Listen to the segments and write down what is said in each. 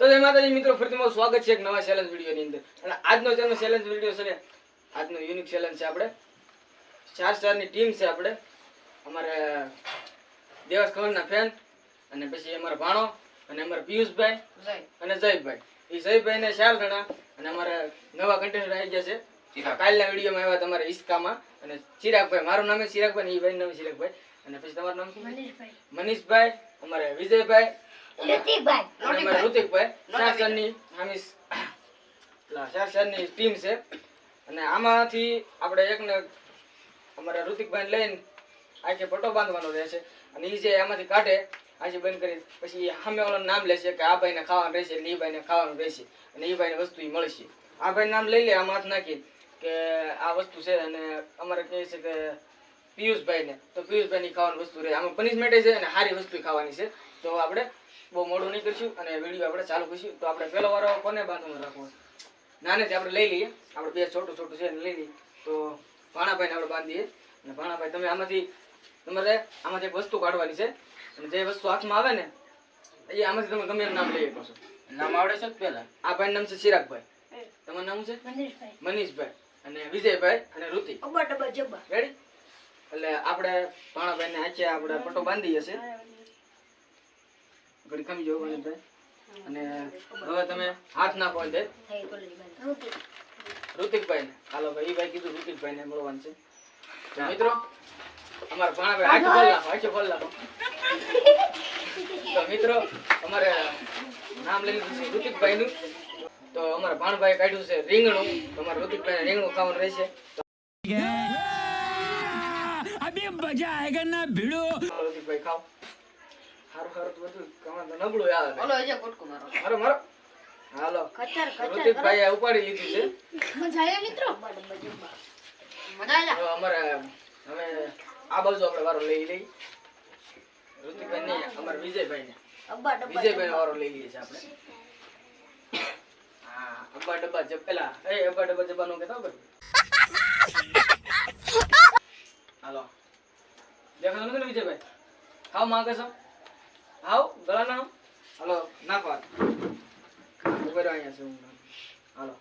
તો જય માતાજી મિત્રો ફરીથી મારું સ્વાગત છે એક નવા ચેલેન્જ વિડીયોની અંદર. અને આજનો જેનો ચેલેન્જ વીડિયો છે ને આજનો યુનિક ચેલેન્જ છે આપણે. ચાર ચારની ટીમ છે આપણે. અમારે દેવાસ ખવડના ફેન અને પછી અમારા ભાણો અને અમારા પિયુષભાઈ અને જયભાઈ. એ જયભાઈ ને ચાર જણા અને અમારા નવા કન્ટેસ્ટ આવી ગયા છે. કાલના વિડીયોમાં આવ્યા તમારે ઈસ્કામાં. અને ચિરાગભાઈ મારું નામ છે ચિરાગભાઈ ને એ ભાઈ નામ છે ચિરાગભાઈ. અને પછી તમારું નામ મનીષભાઈ. મનીષભાઈ અમારે વિજયભાઈ ઋતિકભાઈ ચાર ચારની આમી ઋતિકભાઈ લઈને આખે પટો બાંધવાનો રહેશે કાઢે બંધ કરી પછી સામે વાળાનું નામ કે આ ભાઈને ખાવાનું રહેશે એટલે એ ભાઈને ખાવાનું રહેશે. અને એ ભાઈને વસ્તુ મળશે. આ ભાઈ નામ લઈ લે, આમાં હાથ નાખી કે આ વસ્તુ છે અને અમારે કહે છે કે પિયુષભાઈને. તો પિયુષભાઈની ખાવાની વસ્તુ રહે. આમાં પનિશમેન્ટ છે અને સારી વસ્તુ ખાવાની છે. તો આપણે બહુ મોડું નહીં કરીશું અને વીડિયો આપણે ચાલુ કરીશું. તો આપણે પહેલો વારો કોને બાંધવાનું રાખવો નાનેથી આપણે લઈ લઈએ. આપણે બે છોટું છોટું છે લઈ લઈએ. તો ભાણાભાઈને આપણે બાંધીએ. અને ભાણાભાઈ તમે આમાંથી તમારે આમાંથી એક વસ્તુ કાઢવાની છે અને જે વસ્તુ હાથમાં આવે ને એ આમાંથી તમે ગમે નામ લઈ શકો છો. નામ આવડે છે પેલા આ ભાઈ નામ છે ચિરાગભાઈ. તમારું નામ છે? મનીષભાઈ. અને વિજયભાઈ અને ઋતિ રેડી એટલે આપણે ભાણાભાઈને આચે આપણે પટ્ટો બાંધી હશે ગડકામી જવું પડે અને હવે તમે હાથ નાખો દે ઋતિકભાઈ ને હાલો ભાઈ એ ભાઈ કીધું ઋતિકભાઈ ને મળવાનું છે. મિત્રો અમારા ભાણાભાઈ હાથ ફોલ નાખો હાથ ફોલ નાખો તો મિત્રો અમારે નામ લઈ લીધું છે ઋતિકભાઈ નું તો અમારે ભાણભાઈ કાઢ્યું છે રીંગણું. તમારે ઋતિકભાઈ રીંગણું ખાવાનું રહેશે. અભી મજા આયેગા ના ભીડો. ઋતિકભાઈ ખાઓ. હારું હારું બધું કમાન નબળું આવે મારો. મારો મારો. હાલો. ઋતિકભાઈ ઉપાડી લીધું છે. મજા અમારે અમે આ બાજુ આપણે વારો લઈ લઈ ઋતિકભાઈ નહીં અમારે વિજયભાઈ ને વિજયભાઈ નો વારો લઈ લઈએ છીએ આપણે. હા અબ્બા ડબ્બા જબ પેલા એ અબ્બા ડબ્બા જબ્બાનું કહેતા ખબર હાલો. દેખાતો નથી ને વિજયભાઈ? ખાવ માંગે છો? આવ ગળા ના હાલો નાખો. ઊભો રહો અહીંયા છે હું હાલો.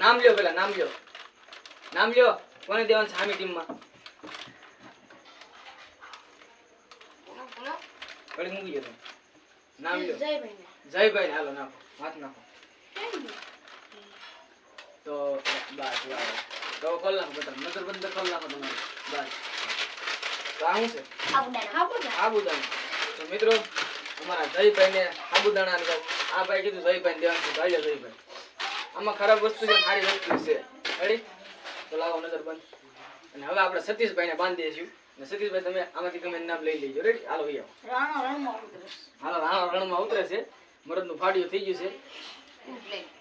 નામ લ્યો પેલા નામ લ્યો. નામ લ્યો કોને દેવાનું છે સામી ટીમમાં? કડી મૂકી જતો. નામ લ્યો. જયભાઈ હાલો નાખો. વાત નાખો. તો બસ બસ. તો કોલ નાખો બધા નજર બંધ કોલ નાખો તમારે. બસ. રાહું છે? સાબુદાણા તો મિત્રો અમારા જયભાઈ ને સાબુદાણા આ ભાઈ કીધું જયભાઈ દેવાનું છે આમાં ખરાબ વસ્તુ છે સારી વસ્તુ છે. રેડી તો નજર બંધ. અને હવે આપણે સતીશભાઈને બાંધીએ છીએ ને સતીશભાઈ તમે આમાંથી ગમે નામ લઈ લેજો. રેડી હાલો આવો હાલો રાણો રણમાં ઉતરે છે. મરદનું ફાડ્યું થઈ ગયું છે.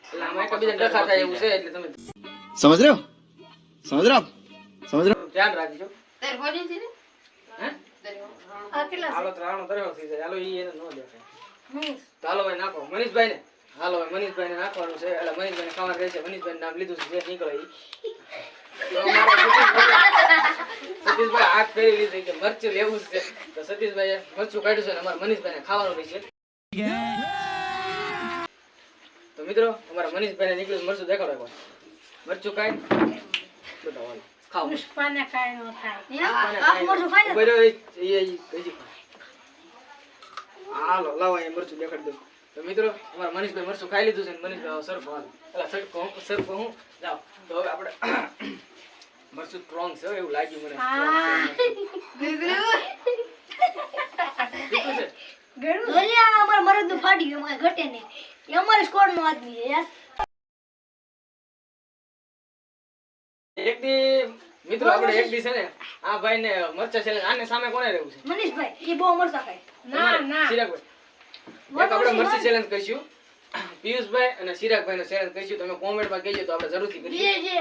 એટલે આમાં એકબીજાને ડખા થાય એવું છે એટલે તમે સમજ રહ્યો? સમજ રહ્યો? ધ્યાન રાખજો. હાલો તો રાણો તરફ થઈ જાય. હાલો ઈ એને ન દેખાય. હાલો ભાઈ નાખો. મનીષભાઈ ને હાલો ભાઈ મનીષભાઈ ને નાખવાનું છે. એટલે મનીષભાઈ ને ખાવાનું રહેશે મનીષભાઈ નામ લીધું છે. જે નીકળે તો સતીશભાઈ હાથ ફેરી લીધી કે મરચું લેવું છે. તો સતીશભાઈ મરચું કાઢ્યું છે અમારા મનીષભાઈ ને ખાવાનું રહેશે તો મિત્રો અમારા મનીષભાઈ ને નીકળ્યું મરચું દેખાડો મરચું કાઢ. બધા હાલો ખાઓ હા, ઊભો રહ્યો, એ- એ- એ- હજી ખાઓ. હાલો લાવો અહીંયા મરચું દેખાડી દઉં. તો મિત્રો અમારા મનીષભાઈ મરચું ખાઈ લીધું છે ને મનીષભાઈ સરખો હાલો. એટલે સરખો કહું સરખો કહું જાઓ. તો હવે આપણે મરચું સ્ટ્રોંગ છે એવું લાગ્યું મને. strong છે ગયું ઘટે છે અમારે સ્કોર નો આદમી છે યાર. એક દી મિત્રો આપણે એક દી છે ને આ ભાઈ ને મરચા છે આને સામે કોને રહેવું છે? મનીષભાઈ એ બહુ મરચા ખાય. તમારે ચિરાગભાઈ. એક આપણે મરચી ચેલેન્જ કરીશું. પિયુષભાઈ અને ચિરાગભાઈ નો ચેલેન્જ કરીશું. તમે કોમેન્ટમાં કહેજો તો આપણે જરૂરથી જે કરીશું જે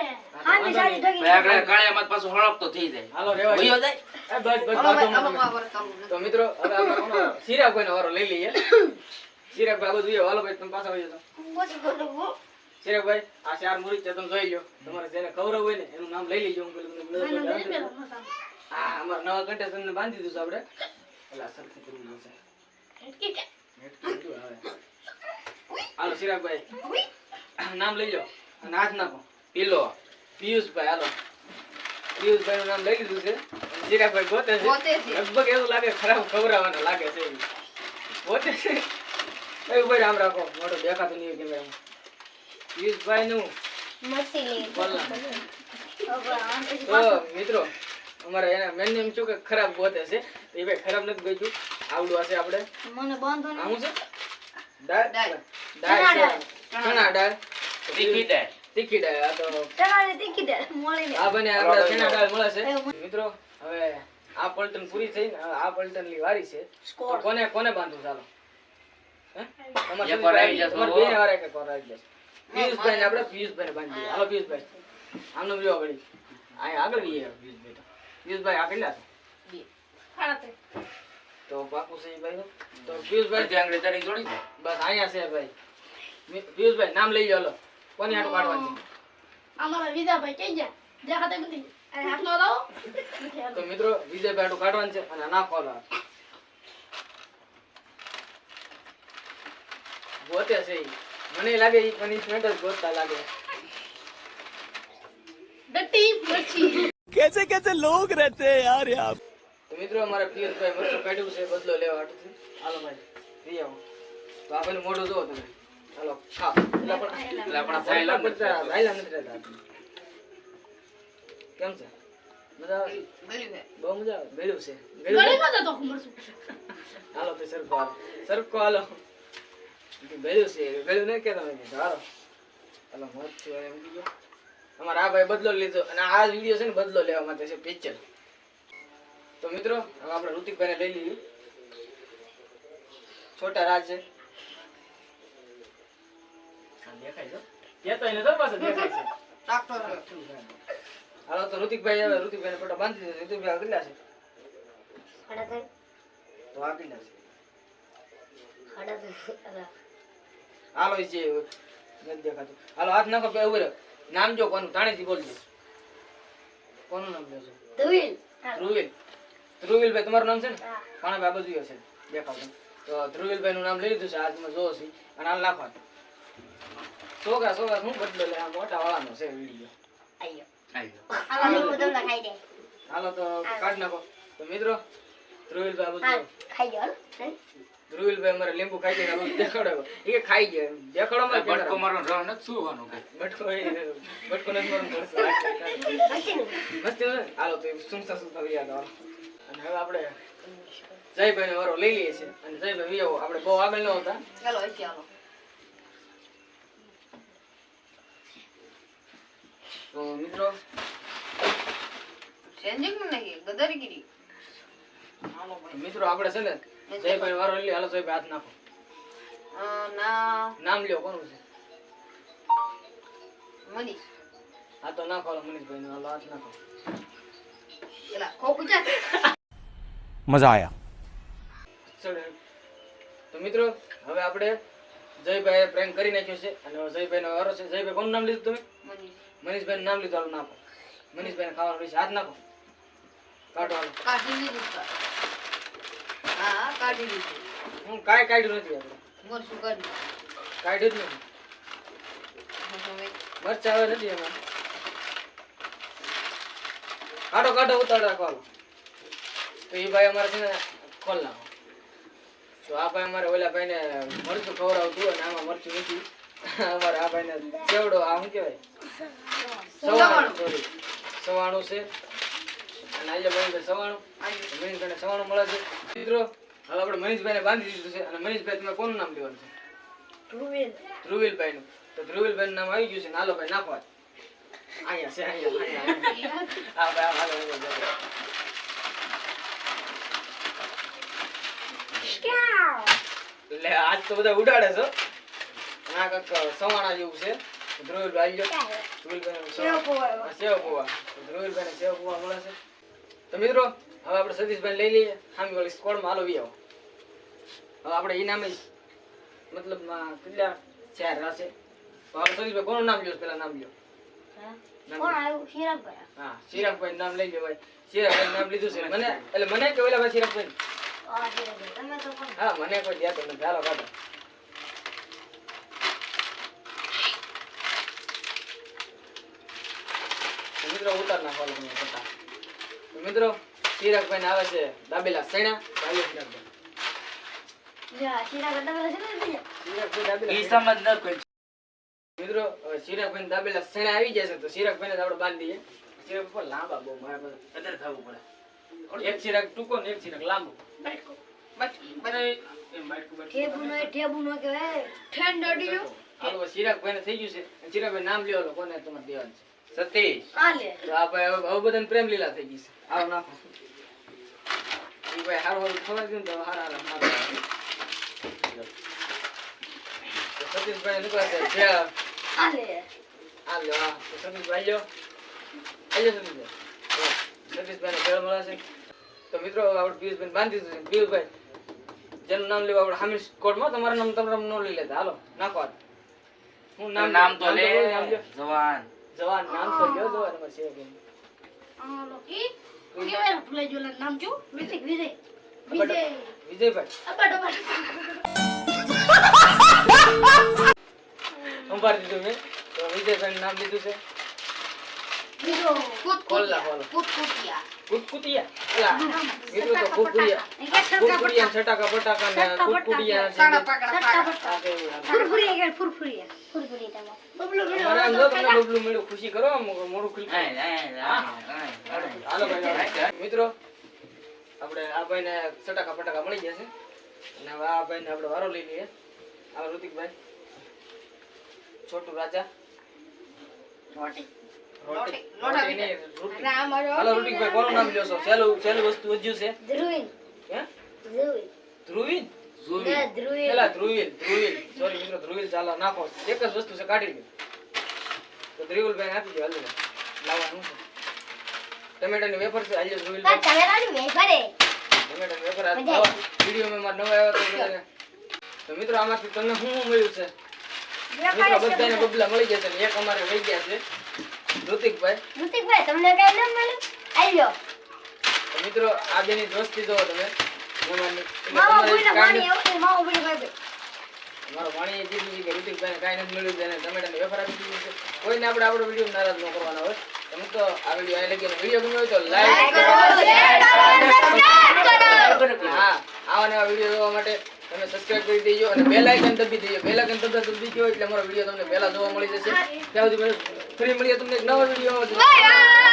ઢગી ભાઈ આગળ કાળિયામાં પાછું હળપતો થઈ જાય. હાલો રેવા દો. જાય? એ બસ બસ. માં. તો મિત્રો હવે આપણે કોનો નો વારો લઈ લઈએ. ચિરાગભાઈ આ બધું ઈ હાલો ભાઈ તમે પાછા વહી જાઓ. ચિરાગભાઈ આ ચાર મુરી છે તમે જોઈ લો તમારે જેને ખવડાવવું હોય ને નામ લઈ લેજો હું પેલું તમને હા અમારા નવા કંટે ને બાંધી દીધું છે આપણે. એટલે સરખું કરવું છે હેઠું બધું નામ લઈ લો. અને હાથ નાખો. પીલો. પિયુષભાઈ હાલો. પિયુષભાઈ નું નામ લઈ લીધું છે. ચિરાગભાઈ ગોતે છે. લગભગ એવું લાગે ખરાબ ખવડાવવાના લાગે છે ગોતે છે. એવું ઉપર આમ રાખો. મોટો દેખાતું નહીં કેમેરામાં. પિયુષભાઈ નું તો મિત્રો અમારે એના મેન નેમ શું કે? ખરાબ ગોતે છે. એ ભાઈ ખરાબ નથી ગોત્યું આવડું હશે આપણે. મને બાંધો આ આવું છે? દાળ? દાળ. દાળ ચણા દાળ. તીખી દાળ. તીખી દાળ આ તો ચણાની તીખી દાળ. મળી આ બને આપણે ચણા દાળ મળે છે. મિત્રો હવે આ પલટન પૂરી થઈ ને આ પલટનની વારી છે. કોને કોને બાંધું ચાલો? હે? તમારે વાર પિયુષભાઈ ને આપણે પિયુષભાઈ બાંધી. હાલો પિયુષભાઈ. આમનું જો વળી આ આગળ જઈએ બેટા તો આગળ આ કેટલા ખાતે તો બાપુ સહી ભાઈ તો પિયુષભાઈ ત્યાં આગળ તારી જોડી બસ અહીંયા છે ભાઈ. મિ- નામ લઈ લો. કોની હાટું કાઢવાનું છે? અમારા વિજાભાઈ કઈ ગયા? દેખાતે નથી. તો મિત્રો વિજયભાઈ હાટું કાઢવાનું છે અને ના કોલ ગોતે છે મને લાગે એ પનિશમેન્ટ જ ગોતતા લાગે. कैसे कैसे लोग रहते हैं यार यहाँ તો મિત્રો અમારે પિયુષભાઈ મરચું કાઢ્યું છે બદલો લેવા હાટું હાલો ભાઈ પી આવો તો આ પેલું મોઢું જોવો તમે હાલો ખાઓ એટલે પણ એટલે આપણા સાયલા નથી રહેતા. સાયલા નથી રહેતા. કેમ છે મજા આવે ગળ્યું છે. બહુ મજા આવે ગળ્યું છે ગળી ગળ્યું માં જતો મરશું હાલો તો સરખો હાલો સરખો હાલો ગળ્યું છે ગળ્યું નહીં કે તમે કીધું હાલો હાલો મરચું એમ કીધું અમારા આ ભાઈ બદલો લીધો અને આ વીડિયો છે ને બદલો લેવા માટે છે પિક્ચર તો મિત્રો હવે આપણે ઋતિકભાઈને લઈ લીધું છોટા રાજ છે. હાલો તો ઋતિકભાઈ હવે ઋતિકભાઈને ફોટો બાંધી દીધો. ઋતિકભાઈ આ કેટલા છે? તો આ કેટલા છે? હાલો છે નથી દેખાતું. હાલો હાથ નાખો ઊભી નામ જો કોનું? તાણીથી બોલજો. કોનું નામ જો ધ્રુવિલ. ધ્રુવિલ. ધ્રુવિલ ભાઈ તમારું નામ છે ને. કાણા બાબુ જોઈએ છે દેખાવ તો ધ્રુવિલ ભાઈ નું નામ લઈ લીધું છે આજ તમે જોવો છે અને હાલ નાખવા સોગા સોગા શું બદલો લે? આ મોટા વાળાનો છે વીડિયો. આવ્યો. હાલો તો કાઢ નાખો. તો મિત્રો ધ્રુવિલ આ બધું ખાઈ જાઓ ધ્રુવીલભાઈ અમારે લીંબુ ખાઈ જાય દેખાડો એ ખાઈ જાય દેખાડો માં બટકો મારો રહ નથી સુવાનું બટકો બટકો નથી મારું મસ્તી હાલો તો એ સુમતા સુમતા યાદ આવે. અને હવે આપણે જયભાઈ વારો લઈ લઈએ છીએ. અને જયભાઈ વિયો આપણે બહુ આગળ ન હતા ચાલો અહીંથી હાલો. તો મિત્રો સેન્જિંગ નાખી, ગદારીગીરી. મિત્રો આપણે છે ને જયભાઈ વારો લે હાલો જયભાઈ હાથ નાખો. ના. નામ લ્યો કોણ છે? મનીષ. હા તો નાખો હાલો મનીષભાઈ નું હાલો હાથ નાખો. એલા ખોકુ જા મજા આયા. ચલો તો મિત્રો હવે આપણે જયભાઈ પ્રેમ કરી નાખ્યો છે અને જયભાઈ નો વારો છે. જયભાઈ કોનું નામ લીધું તમે? મનીષભાઈ નામ લીધું હાલો નાખો. મનીષભાઈ ને ખાવાનું હાથ નાખો. કાઢો હાલો. હા, કાઢી. હું કાંઈ કાઢ્યું નથી આપણે મરચું કાઢ્યું કાઢ્યું જ નથી. હવે મરચા આવે નથી એમાં. કાઢો કાઢો ઉતાર રાખો તો એ ભાઈ અમારે છે ને ખોલ નાખો. તો આ ભાઈ અમારે ઓલા ભાઈને મરચું ખવડાવતું અને આમાં મરચું નથી. અમારે આ ભાઈને કેવડો આ શું કહેવાય? સવાણું સોરી સવાણું છે. અને આજે ભાઈ સવાણું. મનીષભાઈને સવાણું મળે છે. મિત્રો હવે આપણે મનીષભાઈને બાંધી દીધું છે અને મનીષભાઈ તમે કોનું નામ લેવાનું છે? ધ્રુવિલ. ધ્રુવીલભાઈ નું તો ધ્રુવીલભાઈ નામ આવી ગયું છે નાલો ભાઈ નાખો અહીંયા છે અહીંયા અહીંયા, આ ભાઈ હાલો. એટલે આજ તો બધા ઉડાડે છો. ના આ સવાણા જેવું છે. ધ્રુવિલભાઈ આવી ગયો ધ્રુવીલભાઈ સેવ પોવા. સેવ પોવા. ધ્રુવીલભાઈ સેવ પોવા મળે છે. તો મિત્રો હવે આપણે સતીશભાઈ લઈ લઈએ. આમ ઓલી સ્કોડમાં હાલો આવો. હવે આપણે ઇનામે મતલબ કેટલા? ચાર રાશે તો સતીશભાઈ કોનું નામ લ્યો? પેલા નામ લ્યો. કોણ આવ્યું? શિરાગભાઈ હા નામ લઈ લે ભાઈ. શિરાગભાઈ નામ લીધું છે. મને એટલે મને કે ઓલા ભાઈ શિરાગભાઈ હા મને કોઈ દે તો ચાલો મિત્રો ઉતાર નાખવાનું મિત્રો ચિરાગભાઈ આવે છે દાબેલા. સેણા ચાલો ચિરાગભાઈ મિત્રો ચિરાગભાઈ દાબેલા સેણા આવી જાય છે? તો ચિરાગભાઈ ને આપણે બાંધી દઈએ. ચિરાગ પર લાંબા બહુ મારા થવું પડે. એક ચિરાગ ટૂંકો ને એક ચિરાગ લાંબો. ચિરાગભાઈ ને થઈ ગયું છે. ચિરાગભાઈ નામ લ્યો કોને તમારે દેવાનું છે? તો આ ભાઈ હવે હવે બધાને પ્રેમ લીલા થઈ ગઈ છે. આવો નાખો. ઈ ભાઈ હારું હારું ખવડાવી દઉં તો હારા હારા હારા હારા. તો સતીશભાઈ છે આ આ તો સતીશભાઈ સતીશભાઈ. જો, ભેળ મળે તો મિત્રો આપણે પિયુષભાઈ બાંધી દીધું પિયુષભાઈ જેનું નામ લેવું આપણે હામિદ કોર્ટમાં તમારું નામ તમારું નો ન લઈ લેતા. હાલો નાખો. હું નામ નામ તો લે. જવાન. જવાન નામ તો કયો જવાન અમારે છે આ લોકી. ને. ભૂલાઈ ગયું નામ જો. વિજય વિજય. વિજય. વિજયભાઈ. અબડ અબડ. સંભાળી દીધું મેં. તો વિજયભાઈ નામ લીધું છે. છટાકા ફટાકા ને બબલું તમને બબલું મળ્યું ખુશી કરો. હાલો મિત્રો આપણે આ ભાઈને ફટાકા મળી અને હવે આ ભાઈને આપણે વારો લઈ લઈએ આ ઋતિકભાઈ છોટું રાજા રોટી. રોટી રોટી નહીં, ઋતિક. રામ હરો. હાલો ઋતિકભાઈ કોનું નામ લ્યો છો સહેલું સહેલું વસ્તુ વધ્યું છે ધ્રુવીન હે ધ્રુવીન ધ્રુવીન જોવી. પેલા ધ્રુવીલ ધ્રુવીલ સોરી મિત્રો ધ્રુવીલ ચાલો નાખો. એક જ વસ્તુ છે કાઢી દો તો આપી દે હાલો. લાવવાનું છે. ટમેટાની વેફર છે હાલ્યો ધ્રુવીલ તા ચવેલાની વેફરે ટમેટાની વેફર આ મજા આવી. વીડિયો માં નવા આવ્યો તો મિત્રો આમાંથી તમને શું મળ્યું છે? મિત્રો બધાને બબલા મળી ગયા છે એક અમારે વહી ગયા છે. ઋતિકભાઈ. ઋતિકભાઈ તમને કઈ ન મળ્યું? મિત્રો આ બેની દોસ્તી જોવો તમે. મહેમાનની. એટલે મામા તમારે બોઈને કાંઈ માણી એવું મામા બોઈને ભાઈ મારો ભાણી એ કીધું છે કે ઋતિકભાઈને કાંઈ નથી મળ્યું તેને ટમેટાની વેફર આપી દીધી છે. કોઈને આપણે આપણો વીડિયો નારાજ ન કરવાનો હોય. તમે તો આ વીડિયો અહીં લગી વીડિયો ગમ્યો હોય તો લાઈક કરો હા આવા નવા વીડિયો જોવા માટે તમે સબસ્ક્રાઇબ કરી દેજો અને બેલ આઇકન દબી દેજો. બેલ આઇકન દબતા દબી ગયો એટલે અમારો વીડિયો તમને પહેલા જોવા મળી જશે. ત્યાં સુધી ફરી મળીએ તમને એક નવા વીડિયો